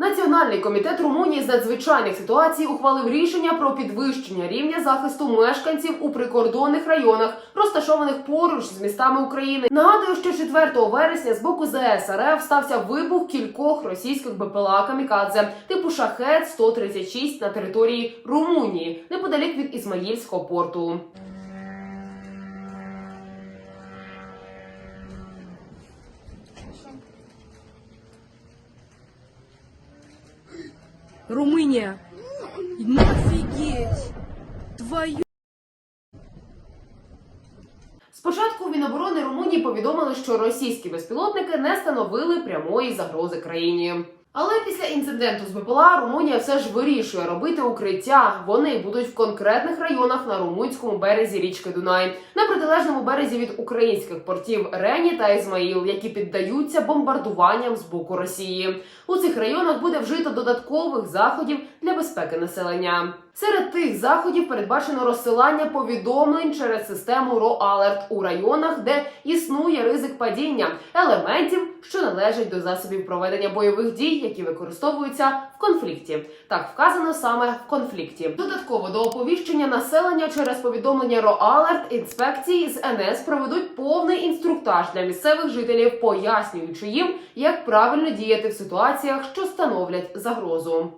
Національний комітет Румунії з надзвичайних ситуацій ухвалив рішення про підвищення рівня захисту мешканців у прикордонних районах, розташованих поруч з містами України. Нагадую, що 4 вересня з боку ЗС РФ стався вибух кількох російських БПЛА «Камікадзе» типу Шахет 136 на території Румунії, неподалік від Ізмаїльського порту. Румыния. Ну офигеть. Твою. Спочатку Міноборони Румунії повідомили, що російські безпілотники не становили прямої загрози країні. Але після інциденту з БПЛА Румунія все ж вирішує робити укриття. Вони будуть в конкретних районах на румунському березі річки Дунай, на протилежному березі від українських портів Рені та Ізмаїл, які піддаються бомбардуванням з боку Росії. У цих районах буде вжито додаткових заходів для безпеки населення. Серед тих заходів передбачено розсилання повідомлень через систему RoAlert у районах, де існує ризик падіння елементів, що належать до засобів проведення бойових дій, які використовуються в конфлікті. Так вказано саме в конфлікті. Додатково до оповіщення населення через повідомлення RoAlert інспекції з НС проведуть повний інструктаж для місцевих жителів, пояснюючи їм, як правильно діяти в ситуаціях, що становлять загрозу.